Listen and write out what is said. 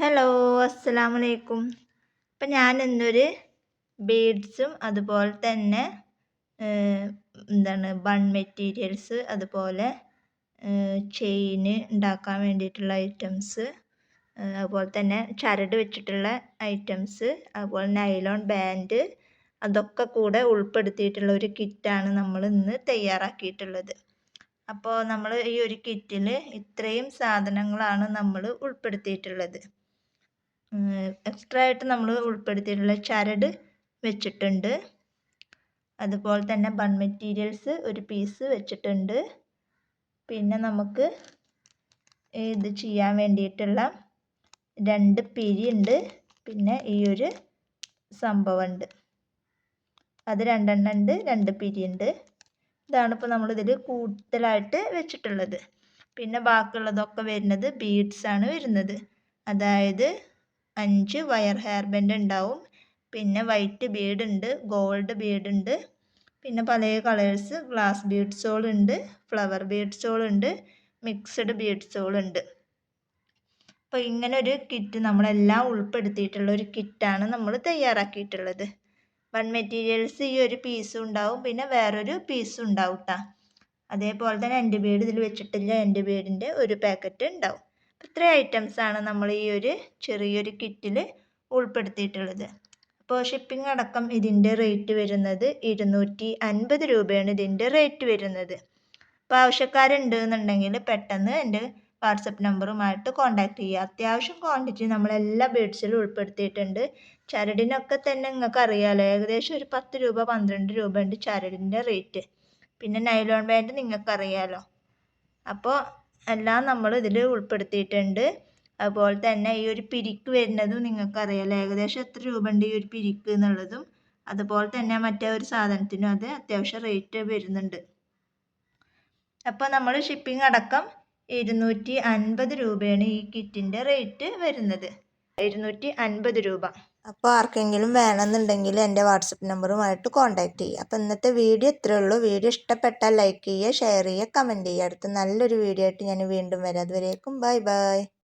Hello അസ്സലാമു അലൈക്കും അപ്പം ഞാൻ ഇന്നൊരു ബീഡ്സും അതുപോലെ തന്നെ എന്താണ് ബൺ മെറ്റീരിയൽസ് അതുപോലെ ചെയിന് ഉണ്ടാക്കാൻ വേണ്ടിയിട്ടുള്ള ഐറ്റംസ് അതുപോലെ തന്നെ ചരട് വെച്ചിട്ടുള്ള ഐറ്റംസ് അതുപോലെ നൈലോൺ ബാൻഡ് അതൊക്കെ കൂടെ ഉൾപ്പെടുത്തിയിട്ടുള്ള ഒരു കിറ്റാണ് നമ്മൾ ഇന്ന് തയ്യാറാക്കിയിട്ടുള്ളത്. അപ്പോൾ നമ്മൾ ഈ ഒരു കിറ്റിൽ ഇത്രയും സാധനങ്ങളാണ് നമ്മൾ ഉൾപ്പെടുത്തിയിട്ടുള്ളത്. എക്സ്ട്രാ ആയിട്ട് നമ്മൾ ഉൾപ്പെടുത്തിയിട്ടുള്ള ചരട് വെച്ചിട്ടുണ്ട്. അതുപോലെ തന്നെ ബൺ മെറ്റീരിയൽസ് ഒരു പീസ് വെച്ചിട്ടുണ്ട്. പിന്നെ നമുക്ക് ഇത് ചെയ്യാൻ വേണ്ടിയിട്ടുള്ള രണ്ട് പിരി ഉണ്ട്. പിന്നെ ഈ ഒരു സംഭവമുണ്ട് അത് രണ്ടെണ്ണം ഉണ്ട് രണ്ട് പിരി ഉണ്ട്. ഇതാണ് ഇപ്പോൾ നമ്മളിതിൽ കൂടുതലായിട്ട് വെച്ചിട്ടുള്ളത്. പിന്നെ ബാക്കിയുള്ളതൊക്കെ വരുന്നത് ബീഡ്സ് ആണ് വരുന്നത്. അതായത് അഞ്ച് വയർ ഹെയർ ബാൻഡ് ഉണ്ടാവും. പിന്നെ വൈറ്റ് ബീഡ് ഉണ്ട് ഗോൾഡ് ബീഡ് ഉണ്ട്. പിന്നെ പല കളേഴ്സ് ഗ്ലാസ് ബീഡ്സോൾ ഉണ്ട് ഫ്ലവർ ബീഡ്സോൾ ഉണ്ട് മിക്സഡ് ബീഡ്സോൾ ഉണ്ട്. അപ്പോൾ ഇങ്ങനെ ഒരു കിറ്റ് നമ്മളെല്ലാം ഉൾപ്പെടുത്തിയിട്ടുള്ള ഒരു കിറ്റാണ് നമ്മൾ തയ്യാറാക്കിയിട്ടുള്ളത്. വൺ മെറ്റീരിയൽസ് ഈ ഒരു പീസും ഉണ്ടാവും പിന്നെ വേറൊരു പീസും ഉണ്ടാവും കേട്ടോ അതേപോലെ തന്നെ എന്റെ ബീഡ് ഇതിൽ വെച്ചിട്ടില്ല എന്റെ ബീഡിന്റെ ഒരു പാക്കറ്റ് ഉണ്ടാവും. ഇത്രയും ഐറ്റംസാണ് നമ്മൾ ഈ ഒരു ചെറിയൊരു കിറ്റിൽ ഉൾപ്പെടുത്തിയിട്ടുള്ളത്. അപ്പോൾ ഷിപ്പിംഗ് അടക്കം ഇതിന്റെ റേറ്റ് വരുന്നത് ഇരുന്നൂറ്റി അൻപത് രൂപയാണ് ഇതിന്റെ റേറ്റ് വരുന്നത്. അപ്പോൾ ആവശ്യക്കാരുണ്ട് എന്നുണ്ടെങ്കിൽ പെട്ടെന്ന് എന്റെ വാട്സപ്പ് നമ്പറുമായിട്ട് കോൺടാക്റ്റ് ചെയ്യുക. അത്യാവശ്യം ക്വാണ്ടിറ്റി നമ്മളെല്ലാ ബീഡ്സിലും ഉൾപ്പെടുത്തിയിട്ടുണ്ട്. ചരടിനൊക്കെ തന്നെ നിങ്ങൾക്ക് അറിയാമല്ലോ ഏകദേശം ഒരു പത്ത് രൂപ പന്ത്രണ്ട് രൂപ ഉണ്ട് ചരടിന്റെ റേറ്റ് പിന്നെ നൈലോൺ ബാൻഡ് നിങ്ങൾക്കറിയാമല്ലോ അപ്പോൾ എല്ലാം നമ്മൾ ഇതിൽ ഉൾപ്പെടുത്തിയിട്ടുണ്ട്. അതുപോലെ തന്നെ ഈ ഒരു പിരിക്ക് വരുന്നതും നിങ്ങൾക്കറിയാമല്ലോ ഏകദേശം എത്ര രൂപ ഉണ്ട് ഈ ഒരു പിരിക്ക് എന്നുള്ളതും. അതുപോലെ തന്നെ മറ്റേ ഒരു സാധനത്തിനും അത് അത്യാവശ്യം റേറ്റ് വരുന്നുണ്ട്. അപ്പോൾ നമ്മൾ ഷിപ്പിംഗ് അടക്കം ഇരുന്നൂറ്റി അൻപത് രൂപയാണ് ഈ കിറ്റിന്റെ റേറ്റ് വരുന്നത്. ഇരുന്നൂറ്റി അൻപത് രൂപ. അപ്പോൾ ആർക്കെങ്കിലും വേണമെന്നുണ്ടെങ്കിൽ എന്റെ വാട്സപ്പ് നമ്പറുമായിട്ട് കോൺടാക്റ്റ് ചെയ്യുക. അപ്പോൾ ഇന്നത്തെ വീഡിയോ ഇത്രയേ ഉള്ളൂ. വീഡിയോ ഇഷ്ടപ്പെട്ടാൽ ലൈക്ക് ചെയ്യുക ഷെയർ ചെയ്യുക കമന്റ് ചെയ്യുക. അടുത്ത നല്ലൊരു വീഡിയോ ആയിട്ട് ഞാൻ വീണ്ടും വരാം. അതുവരേക്കും ബൈ ബൈ.